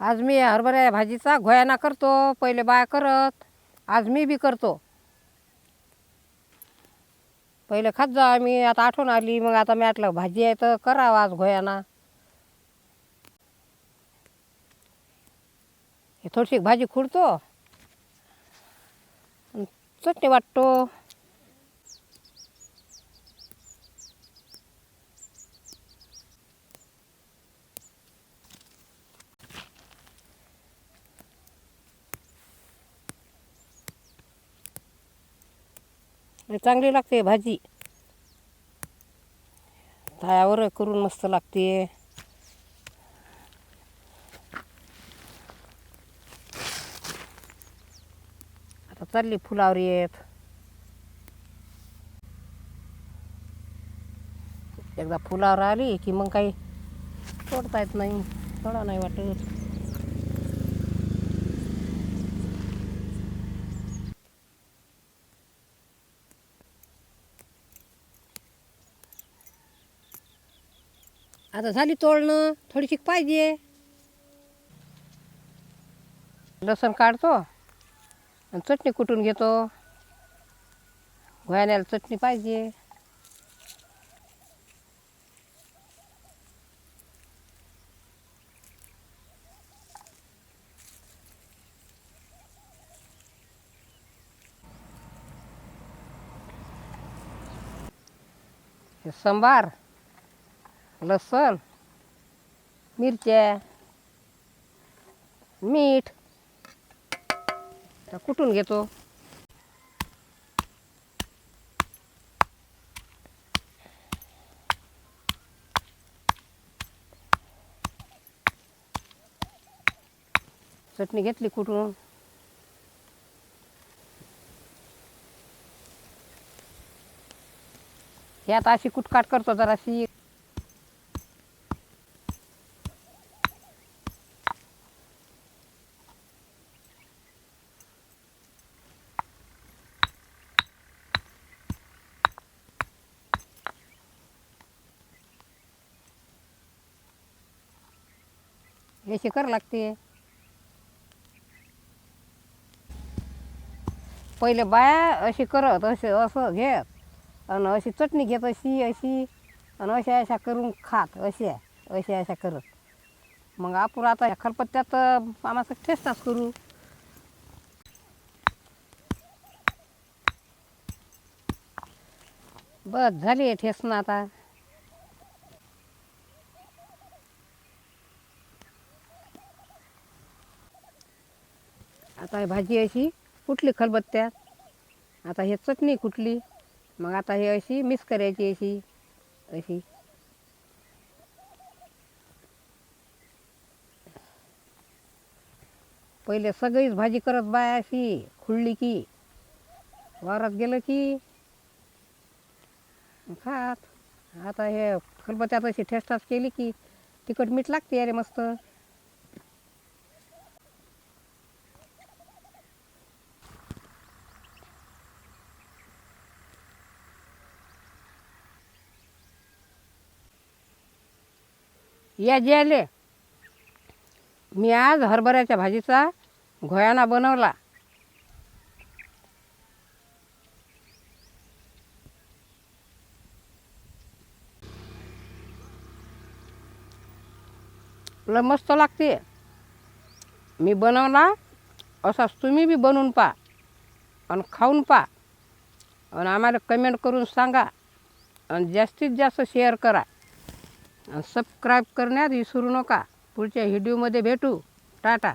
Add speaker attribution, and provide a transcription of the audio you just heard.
Speaker 1: आज मी हरभऱ्या भाजीचा घोयाना करतो पहिले बाया करत आज मी बी करतो. पहिले खात जा मी आता आठवण आली मग आता मी आटलं भाजी आहे तर करावं आज घोयाना. हे थोडीशी भाजी खुडतो चटणी वाटतो. चांगली लागते भाजी. तायावर करून मस्त लागते. आता चालली फुलावर येत. एकदा फुलावर आली की मग काही तोडता येत नाही. तोडा नाही वाटत. आता झाली तोडणं थोडीशी पाहिजे. लसण काढतो आणि चटणी कुटून घेतो. घोयाण्याला चटणी पाहिजे. हे सांबार. लसूण मिरच्या मीठ. आता कुटून घेतो? चटणी घेतली कुठून? हे आता अशी कुटकाट करतो जराशी. याची कर लागते. पहिले बाया अशी करत असे असं घेत आणि अशी चटणी घेत अशी अशी आणि अशा अशा करून खात अशा अशा अशा करत. मग आपण आता ह्या खलपत्त्यात आम्हाला टेस्टच करू. बस झाली ठेसणं आता. आता भाजी अशी कुठली खलबत्त्यात. आता हे चटणी कुठली मग आता हे अशी मिक्स करायची अशी अशी. पहिले सगळीच भाजी करत बाय अशी खुडली की वावरात गेलं की खात. आता हे खलबत्त्यात अशी ठेस्टाच केली की तिखट मीठ लागते अरे मस्त. या जेले. मी आज हरभऱ्याच्या भाजीचा घोयाना बनवला. लय मस्त लागते. मी बनवला. असाच तुम्ही बी बनवून पा आणि खाऊन पा. आणि आम्हाला कमेंट करून सांगा. आणि जास्तीत जास्त शेअर करा. सबस्क्राईब करण्यात विसरू नका. पुढच्या व्हिडिओमध्ये भेटू. टाटा.